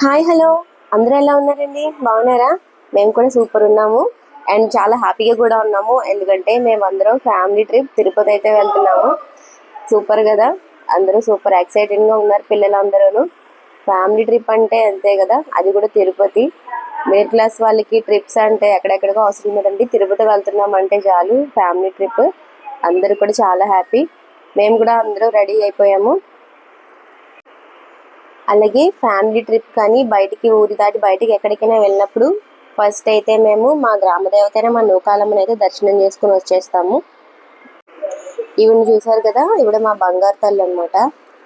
Hi hello. అందరూ ఎలా ఉన్నారండి? బాగున్నారా? మేము కూడా సూపర్ ఉన్నాము. అండ్ చాలా హ్యాపీగా కూడా ఉన్నాము. ఎందుకంటే మేము అందరం ఫ్యామిలీ ట్రిప్ తిరుపతి అయితే వెళ్తున్నాము. సూపర్ కదా? అందరూ సూపర్ ఎక్సైటెడ్గా ఉన్నారు పిల్లలందరూ ఫ్యామిలీ ట్రిప్ అంటే అంతే కదా? అది కూడా తిరుపతి. మిడిల్ క్లాస్ వాళ్ళకి ట్రిప్స్ అంటే ఎక్కడెక్కడికో అవసరం లేదండి తిరుపతి వెళ్తున్నాం అంటే చాలు. Family trip. అందరూ కూడా చాలా హ్యాపీ. మేము కూడా అందరూ రెడీ అయిపోయాము. అలాగే ఫ్యామిలీ ట్రిప్ కానీ బయటికి ఊరి దాటి బయటికి ఎక్కడికైనా వెళ్ళినప్పుడు ఫస్ట్ అయితే మేము మా గ్రామ దేవతైన మా నూకాలమ్మని అయితే దర్శనం చేసుకుని వచ్చేస్తాము. ఈవిని చూసారు కదా ఇవిడ మా బంగారు తల్లి అనమాట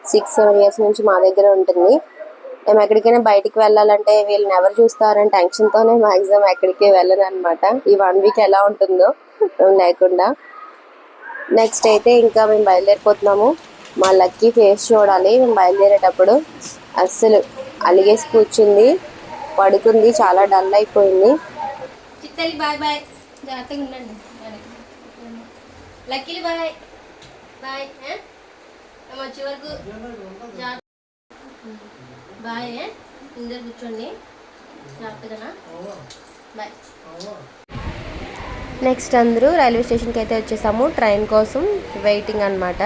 సిక్స్ సెవెన్ ఇయర్స్ నుంచి మా దగ్గర ఉంటుంది. మేము ఎక్కడికైనా బయటికి వెళ్ళాలంటే వీళ్ళని ఎవరు చూస్తారని టెన్షన్తోనే మ్యాక్సిమం ఎక్కడికి వెళ్ళను అనమాట ఈ వన్ వీక్ ఎలా ఉంటుందో లేకుండా. నెక్స్ట్ అయితే ఇంకా మేము బయలుదేరిపోతున్నాము. మా లక్కీ ఫేస్ చూడాలి. మేము బయలుదేరేటప్పుడు అస్సలు అలిగేసి కూర్చుంది. పడుకుంది. చాలా డల్ అయిపోయింది. Bye bye. జాగ్రత్తగా ఉండండి. లక్కీలు బాయ్. బాయ్ వచ్చే వరకు బాయ్ ఏ? ఇందరు కూర్చోండి. జాగ్రత్తగా బాయ్. నెక్స్ట్ అందరూ రైల్వే స్టేషన్కి అయితే వచ్చేసాము. ట్రైన్ కోసం వెయిటింగ్ అన్నమాట.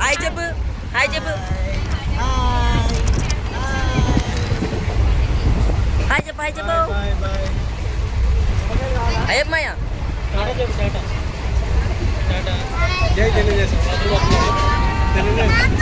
హాయ్ చెప్పు. హాయ్ చెప్పు. హాయ్ చెప్పు హాయ్ చెప్పు. అయ్యమ్మయ్య జై తెలుగుదేశం. తెలుగుదేశం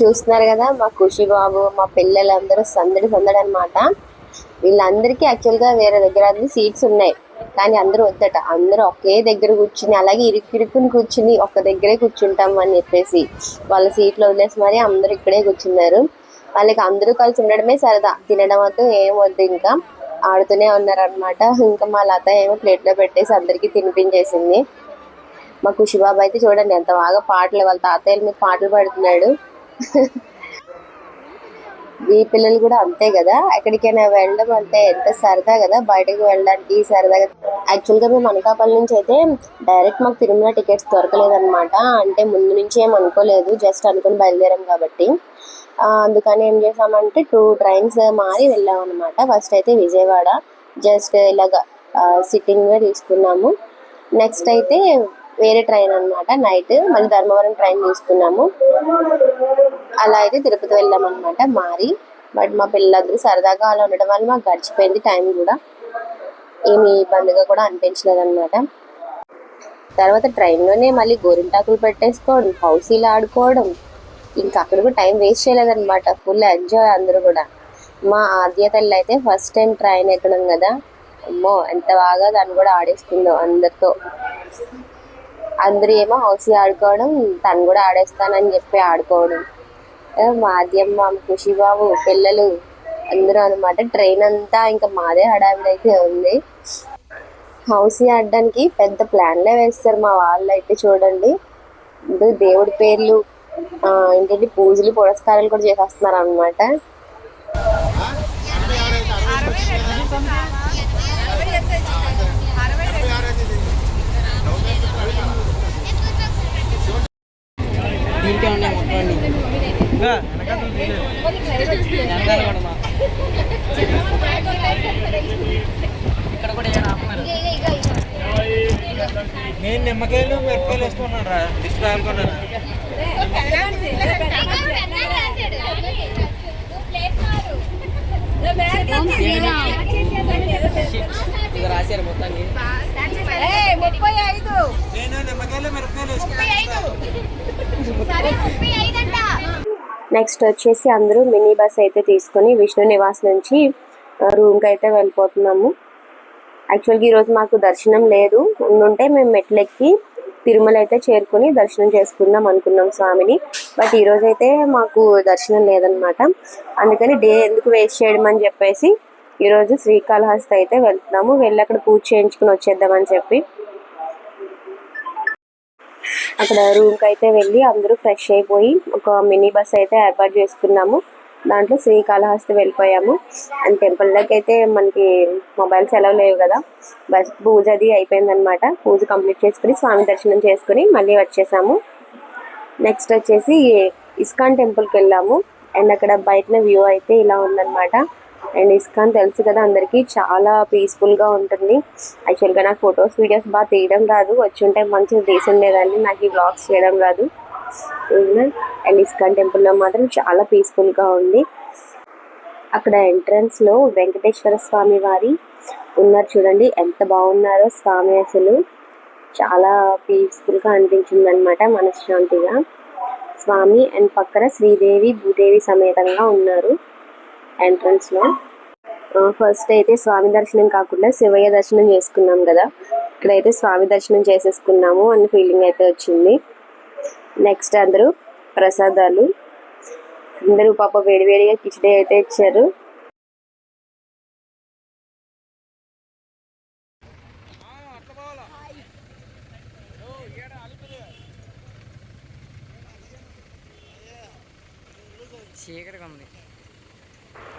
చూస్తున్నారు కదా మా ఖుషి బాబు మా పిల్లలందరూ సందడి సందడి అనమాట వీళ్ళందరికీ యాక్చువల్గా వేరే దగ్గర అన్ని సీట్స్ ఉన్నాయి. కానీ అందరూ వద్దట అందరూ ఒకే దగ్గర కూర్చుని అలాగే ఇరుక్కు ఇరుక్కుని కూర్చుని ఒక్క దగ్గరే కూర్చుంటాం అని చెప్పేసి వాళ్ళ సీట్లు వదిలేసి మరి అందరూ ఇక్కడే కూర్చున్నారు. వాళ్ళకి అందరూ కలిసి ఉండడమే సరదా. తినడం అంతా ఏం వద్దు ఇంకా. ఆడుతూనే ఉన్నారనమాట. ఇంకా మా లత ఏమో ప్లేట్లో పెట్టేసి అందరికీ తినిపించేసింది. మా ఖుషిబాబు అయితే చూడండి ఎంత బాగా పాటలు వాళ్ళ తాతయ్యల మీద పాటలు పాడుతున్నాడు. ఈ పిల్లలు కూడా అంతే కదా? ఎక్కడికైనా వెళ్ళడం అంటే ఎంత సరదా కదా? బయటకు వెళ్ళడానికి సరదాగా యాక్చువల్గా మేము అనకాపల్లి నుంచి అయితే డైరెక్ట్ మాకు తిరుమల టికెట్స్ దొరకలేదు అనమాట అంటే ముందు నుంచి ఏం అనుకోలేదు. జస్ట్ అనుకుని బయలుదేరాం కాబట్టి. అందుకని ఏం చేసామంటే టూ ట్రైన్స్ మారి వెళ్ళాం అనమాట ఫస్ట్ అయితే విజయవాడ. జస్ట్ ఇలాగ సిట్టింగ్ తీసుకున్నాము. నెక్స్ట్ అయితే వేరే ట్రైన్ అనమాట నైట్ మళ్ళీ ధర్మవరం ట్రైన్ తీసుకున్నాము. అలా అయితే తిరుపతి వెళ్ళాం అనమాట మారి. బట్ మా పిల్లలందరూ సరదాగా అలా ఉండడం వల్ల మాకు గడిచిపోయింది టైం కూడా. ఏమి ఇబ్బందిగా కూడా అనిపించలేదు అనమాట తర్వాత ట్రైన్లోనే మళ్ళీ గోరింటాకులు పెట్టేసుకోవడం హౌసీలు ఆడుకోవడం. ఇంకా అక్కడ కూడా టైం వేస్ట్ చేయలేదన్నమాట. ఫుల్ ఎంజాయ్ అందరూ కూడా. మా ఆద్య తల్లి అయితే ఫస్ట్ టైం ట్రైన్ ఎక్కడం కదా. అమ్మో ఎంత బాగా దాన్ని కూడా ఆడేస్తుందో అందరితో. అందరూ ఏమో హౌసీ ఆడుకోవడం తను కూడా ఆడేస్తానని చెప్పి ఆడుకోవడం. మాధ్యమ్మ మాద్యం ఖుషి బాబు పిల్లలు అందరూ అనమాట. ట్రైన్ అంతా ఇంకా మాదే హడావిడైతే ఉంది. హౌసీ ఆడడానికి పెద్ద ప్లాన్లే వేస్తారు మా వాళ్ళు అయితే చూడండి దేవుడి పేర్లు ఏంటంటే పూజలు పురస్కారాలు కూడా చేసేస్తున్నారు అనమాట దీంట్లో ఉన్నాయి మొత్తం నేను నిమ్మకాయలు మిరపకాయలు వేసుకున్నాను రా దిష్టి రాయాలనుకున్నాను రాశారు మొత్తానికి నేను నిమ్మకాయలు మిరపకాయలు వేసుకున్నాను నెక్స్ట్ వచ్చేసి అందరూ మినీ బస్ అయితే తీసుకొని విష్ణు నివాస్ నుంచి రూమ్కి అయితే వెళ్ళిపోతున్నాము. యాక్చువల్గా ఈరోజు మాకు దర్శనం లేదు. ఉండుంటే మేము మెట్లెక్కి తిరుమల అయితే చేరుకుని దర్శనం చేసుకుందాం అనుకున్నాం స్వామిని. బట్ ఈరోజు అయితే మాకు దర్శనం లేదనమాట అందుకని డే ఎందుకు వేస్ట్ చేయడం అని చెప్పేసి ఈరోజు శ్రీకాళహస్తి అయితే వెళ్తున్నాము. వెళ్ళి అక్కడ పూజ చేయించుకుని వచ్చేద్దామని చెప్పి. అక్కడ రూమ్కి అయితే వెళ్ళి అందరూ ఫ్రెష్ అయిపోయి ఒక మినీ బస్ అయితే ఏర్పాటు చేసుకున్నాము. దాంట్లో శ్రీకాళహస్తి వెళ్ళిపోయాము. అండ్ టెంపుల్ దగ్గర అయితే మనకి మొబైల్స్ ఎలా లేవు కదా. బస్ పూజ అది అయిపోయిందనమాట పూజ కంప్లీట్ చేసుకుని స్వామి దర్శనం చేసుకుని మళ్ళీ వచ్చేసాము. నెక్స్ట్ వచ్చేసి ఇస్కాన్ టెంపుల్కి వెళ్ళాము. అండ్ అక్కడ బయటన వ్యూ అయితే ఇలా ఉందన్నమాట. అండ్ ఇస్కాన్ తెలుసు కదా అందరికీ చాలా పీస్ఫుల్గా ఉంటుంది. యాక్చువల్గా నాకు ఫొటోస్ వీడియోస్ బాగా తీయడం రాదు. వచ్చి ఉంటే మంచిగా తీసి ఉండేదాన్ని నాకు ఈ బ్లాగ్స్ చేయడం రాదు. అండ్ ఇస్కాన్ టెంపుల్లో మాత్రం చాలా పీస్ఫుల్గా ఉంది. అక్కడ ఎంట్రన్స్లో వెంకటేశ్వర స్వామి వారి ఉన్నారు చూడండి. ఎంత బాగున్నారో స్వామి అసలు. చాలా పీస్ఫుల్గా అనిపించింది అనమాట మనశ్శాంతిగా. స్వామి అండ్ పక్కన శ్రీదేవి భూదేవి సమేతంగా ఉన్నారు. ఎంట్రన్స్లో ఫస్ట్ అయితే స్వామి దర్శనం కాకుండా శివయ్య దర్శనం చేసుకున్నాం కదా. ఇక్కడైతే స్వామి దర్శనం చేసేసుకున్నాము అని ఫీలింగ్ అయితే వచ్చింది. నెక్స్ట్ అందరూ ప్రసాదాలు. అందరూ పాప వేడివేడిగా కిచడీ అయితే ఇచ్చారు.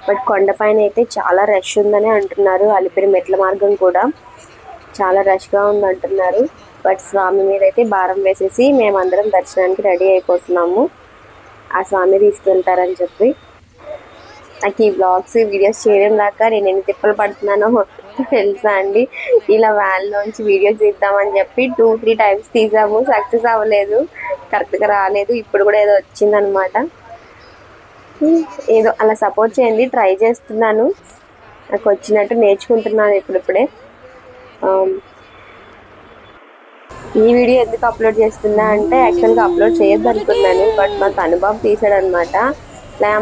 బట్ కొండపైన అయితే చాలా రష్ ఉందని అంటున్నారు. అలిపిరి మెట్ల మార్గం కూడా చాలా రష్గా ఉంది అంటున్నారు. బట్ స్వామి మీద అయితే భారం వేసేసి మేమందరం దర్శనానికి రెడీ అయిపోతున్నాము. ఆ స్వామి తీసుకెళ్తారని చెప్పి. నాకు ఈ బ్లాగ్స్ వీడియోస్ చేయడం దాకా నేను ఎన్ని తిప్పలు పడుతున్నానో తెలుసా అండి. ఇలా వ్యాన్లోంచి వీడియోస్ తీద్దామని చెప్పి టూ త్రీ టైమ్స్ తీసాము. సక్సెస్ అవ్వలేదు. కరెక్ట్గా రాలేదు. ఇప్పుడు కూడా ఏదో వచ్చిందనమాట. ఏదో అలా సపోర్ట్ చేయండి ట్రై చేస్తున్నాను. నాకు వచ్చినట్టు నేర్చుకుంటున్నాను ఇప్పుడిప్పుడే. ఆమ్, ఈ వీడియో ఎందుకు అప్లోడ్ చేస్తున్నా అంటే యాక్చువల్గా అప్లోడ్ చేయొద్దు అనుకున్నాను బట్ మా అనుభవం తీసాడు అనమాట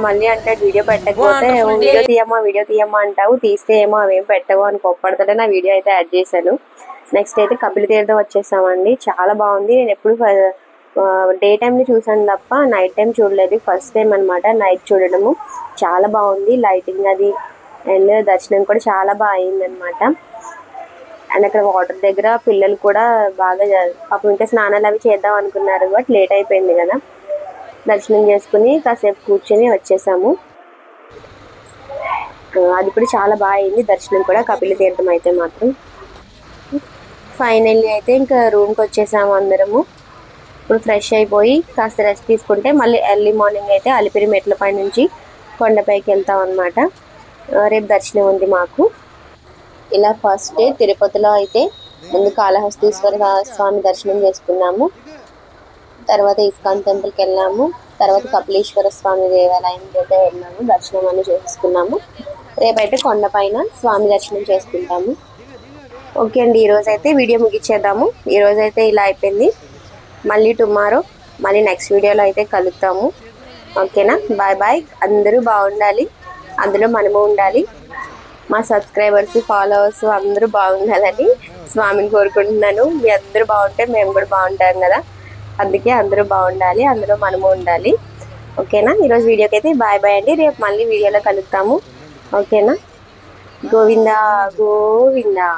మళ్ళీ అంటే వీడియో పెట్టకపోతే "ఓ, వీడియో తీయమ్మా వీడియో తీయమ్మా అంటావు తీస్తే ఏమో అవేం పెట్టవు అని కోప్పడతాడే. నా వీడియో అయితే యాడ్ చేశాను. నెక్స్ట్ అయితే కపిల తీర్థం వచ్చేసామండి. చాలా బాగుంది. నేను ఎప్పుడు డే టైంని చూసాను తప్ప నైట్ టైం చూడలేదు. ఫస్ట్ టైం అనమాట నైట్ చూడడము. చాలా బాగుంది లైటింగ్ అది. అండ్ దర్శనం కూడా చాలా బాగా అయిందనమాట అండ్ అక్కడ వాటర్ దగ్గర పిల్లలు కూడా బాగా పాపం ఇంకా స్నానాలు అవి చేద్దాం అనుకున్నారు బట్ లేట్ అయిపోయింది కదా. దర్శనం చేసుకుని కాసేపు కూర్చొని వచ్చేసాము. అది కూడా చాలా బాగా అయింది. దర్శనం కూడా కపిల తీర్థం అయితే మాత్రం. ఫైనల్లీ అయితే ఇంకా రూమ్కి వచ్చేసాము అందరము. ఇప్పుడు ఫ్రెష్ అయిపోయి కాస్త రెస్ట్ తీసుకుంటే మళ్ళీ ఎర్లీ మార్నింగ్ అయితే అలిపిరి మెట్ల పై నుంచి కొండపైకి వెళ్తాం అనమాట రేపు దర్శనం ఉంది మాకు. ఇలా ఫస్ట్ డే తిరుపతిలో అయితే ముందు కాళహస్తీశ్వర స్వామి దర్శనం చేసుకున్నాము. తర్వాత ఇస్కాన్ టెంపుల్కి వెళ్ళాము. తర్వాత కపిలేశ్వర స్వామి దేవాలయంకి అయితే వెళ్ళాము. దర్శనం అని చేసుకున్నాము. రేపైతే కొండపైన స్వామి దర్శనం చేసుకుంటాము. ఓకే అండి ఈరోజైతే వీడియో ముగించేద్దాము ఈరోజు అయితే ఇలా అయిపోయింది. మళ్ళీ టుమారో. మళ్ళీ నెక్స్ట్ వీడియోలో అయితే కలుద్దాము. ఓకేనా? బాయ్ బాయ్ అందరూ బాగుండాలి. అందులో మనము ఉండాలి. మా సబ్స్క్రైబర్స్ ఫాలోవర్స్ అందరూ బాగుండాలని స్వామిని కోరుకుంటున్నాను. మీ అందరూ బాగుంటే మేము కూడా బాగుంటాం కదా. అందుకే అందరూ బాగుండాలి. అందులో మనము ఉండాలి. ఓకేనా? ఈరోజు వీడియోకి అయితే బాయ్ బాయ్ అండి. రేపు మళ్ళీ వీడియోలో కలుద్దాము. ఓకేనా? గోవిందా గోవిందా.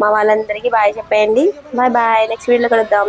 మా వాళ్ళందరికీ బాయ్ చెప్పేయండి. బాయ్ బాయ్ నెక్స్ట్ వీడియోలో కలుద్దాం.